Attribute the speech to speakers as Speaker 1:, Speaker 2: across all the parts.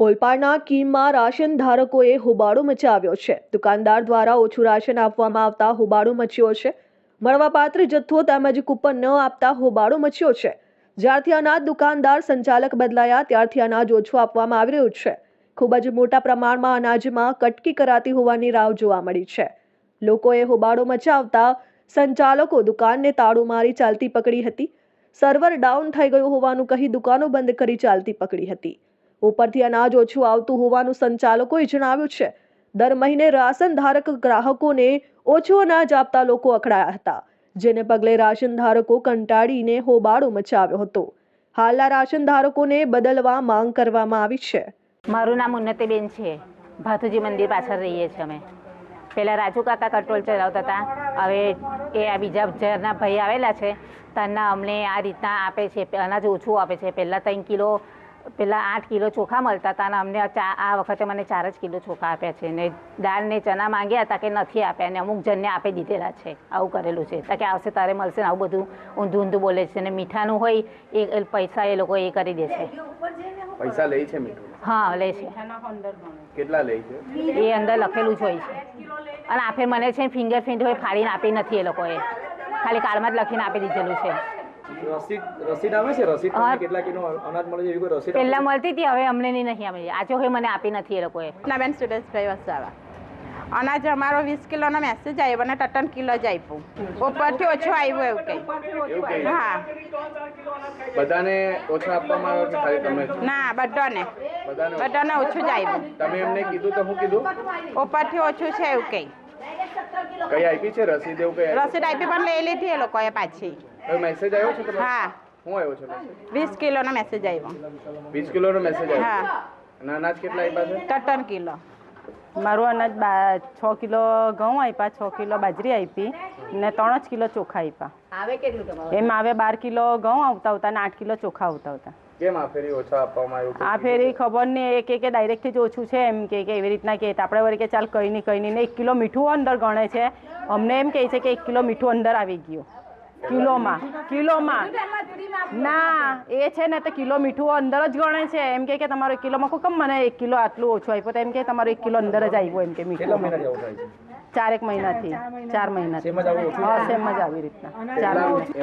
Speaker 1: ઓલપાડના કીમમાં ration ધારકોએ હોબાળો મચાવ્યો છે. દુકાનદાર દ્વારા ઓછું રાશન આપવામાં આવતા હોબાળો મચ્યો છે. મળવાપાત્ર જથ્થો તેમજ કૂપન ન આપતા હોબાળો મચ્યો છે. જ્યારથી અનાજ દુકાનદાર સંચાલક બદલાયા, ત્યારથી અનાજ ઓછું આપવામાં આવી રહ્યું છે. ખૂબ જ મોટા પ્રમાણમાં અનાજમાં કટકી કરાતી હોવાની રાવ જોવા મળી છે. લોકોએ હોબાળો મચાવતા સંચાલકો દુકાનને તાળું મારી ચાલતી પકડી હતી. સર્વર ડાઉન થઈ ગયું હોવાનું કહી દુકાનો બંધ કરી ચાલતી પકડી હતી. ઉપરથી અનાજ ઓછું આવતું હોવાનું સંચાલકોએ જણાવ્યું છે. દર મહિને રાશન ધારક ગ્રાહકોને ઓછું અનાજ આપતા લોકો અકળાયા હતા, જેને પગલે રાશન ધારકો કંટાળીને હોબાળો મચાવ્યો હતો. હાલના રાશન ધારકોને બદલવા માંગ કરવામાં આવી છે.
Speaker 2: મારું નામ ઉન્નતિબેન છે. ભાથુજી મંદિર પાછળ રહીએ છીએ અમે. પહેલાં રાજુ કાકા કંટ્રોલ ચલાવતા હતા. હવે એ બીજા ઝેરના ભાઈ આવેલા છે. त्यांના અમને આ રીતના આપે છે, અનાજ ઓછું આપે છે. પહેલાં ત્રણ કિલો પહેલાં આઠ કિલો ચોખા મળતા હતા અને અમને ચા આ વખતે મને ચાર જ કિલો ચોખા આપ્યા છે. ને દાળ ને ચણા માંગ્યા હતા કે નથી આપ્યા ને અમુક જણને આપી દીધેલા છે. આવું કરેલું છે. તાકે કે આવશે તારે મળશે ને આવું બધું ઊંધું ઊંધું બોલે છે ને મીઠાનું હોય એ પૈસા એ લોકો એ કરી દે છે.
Speaker 3: પૈસા લે છે મીઠું?
Speaker 2: હા લે છે.
Speaker 3: કેટલા લે છે?
Speaker 2: એ અંદર લખેલું જ હોય છે. અને આપે મને છે ફિંગર પ્રિન્ટ હોય ફાડીને આપી નથી એ લોકોએ. ખાલી કાર્ડમાં જ લખીને આપી દીધેલું છે.
Speaker 3: રસીદ રસીદ આવે છે? રસીદ તમને કેટલા કિલો અનાજ મળે છે? એવી કોઈ રસીદ
Speaker 2: પહેલાં મળતી હતી હવે અમને નહીં નહીં આવી. આજે હોય મને આપી નથી એ લોકોએ.
Speaker 4: બેન સુરેશભાઈ વસાવા અનાજ અમારો વીસ કિલોનો મેસેજ આવ્યો અને ટટન કિલો જ આપ્યું. ઉપરથી ઓછું આવ્યું એવું કંઈ. હા.
Speaker 3: બધાને ઓછા આપવામાં આવે કે ખાલી તમે?
Speaker 4: ના બધાને.
Speaker 3: બધાને ઓછું.
Speaker 4: જ આવ્યું.
Speaker 3: તમે એમને કીધું તો શું કીધું?
Speaker 4: ઉપરથી ઓછું છે એવું કંઈ.
Speaker 3: કઈ આપી છે? રસીદ એવું કઈ
Speaker 4: રસીદ આપી પણ લઈ લીધી એ લોકોએ પાછી.
Speaker 3: કઈ મેસેજ આવ્યો છે
Speaker 4: હા.
Speaker 3: હું આવ્યો છે મેસેજ
Speaker 4: વીસ કિલોનો મેસેજ આવ્યો.
Speaker 3: વીસ કિલોનો મેસેજ આવ્યો?
Speaker 4: હા.
Speaker 3: અને અનાજ કેટલા આપ્યા છે?
Speaker 4: ટટન કિલો.
Speaker 5: મારું અનાજ બા છ કિલો ઘઉં આપ્યા છ કિલો બાજરી આપી ને ત્રણ જ કિલો ચોખા આપ્યા.
Speaker 2: આવે
Speaker 5: એમ આવે બાર કિલો ઘઉં આવતા આવતા ને આઠ કિલો ચોખા આવતા આવતા.
Speaker 3: કેમ આ ફેરી ઓછા આપવામાં આવ્યું?
Speaker 5: આ ફેરી ખબર નહીં, એ કે કે ડાયરેક્ટથી જ ઓછું છે એમ કે કે એવી રીતના કે આપણે વળી કે ચાલ કંઈ નહીં કંઈ નહીં, ને એક કિલો મીઠું અંદર ગણે છે. અમને એમ કહે છે કે એક કિલો મીઠું અંદર આવી ગયું. કિલોમાં. કિલોમાં. ના એ છે ને તો કિલો મીઠું અંદર જ ગણે છે. એમ કે કે તમારો એક કિલોમાં કોઈ કમ મને એક કિલો આટલું ઓછું આપ્યો તો એમ કે તમારો એક કિલો અંદર જ આવ્યું એમ કે મીઠું. ચારેક મહિનાથી. ચાર મહિનાથી.
Speaker 3: સેમ જ
Speaker 5: હા સેમ જ આવી રીતના. ચાર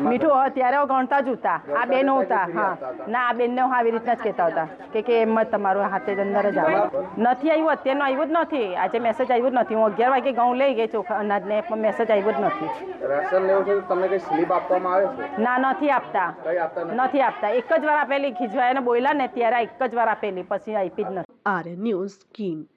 Speaker 5: મીઠું હા ત્યારે ગણતા જ હતા આ બેનો હતા હા. ના આ બેનને હું આવી રીતના જ કહેતા હતા કે કે એમ જ તમારું હાથે જ અંદર જ આવે. નથી આવ્યું અત્યારનો આવ્યું જ નથી. આજે મેસેજ આવ્યું જ નથી. હું અગિયાર વાગે ઘઉં લઈ ગઈ ચોખા અનાજને પણ મેસેજ આવ્યું જ નથી.
Speaker 3: રાશન લેવું છે તો કઈ સ્લીપ આપવામાં આવે છે?
Speaker 5: ના નથી
Speaker 3: આપતા. નથી?
Speaker 5: નથી આપતા. એક જ વાર આપેલી ખીજવાયાને બોલ્યા ને ત્યારે એક જ વાર આપેલી પછી આપી જ નથી.
Speaker 1: R news Kim.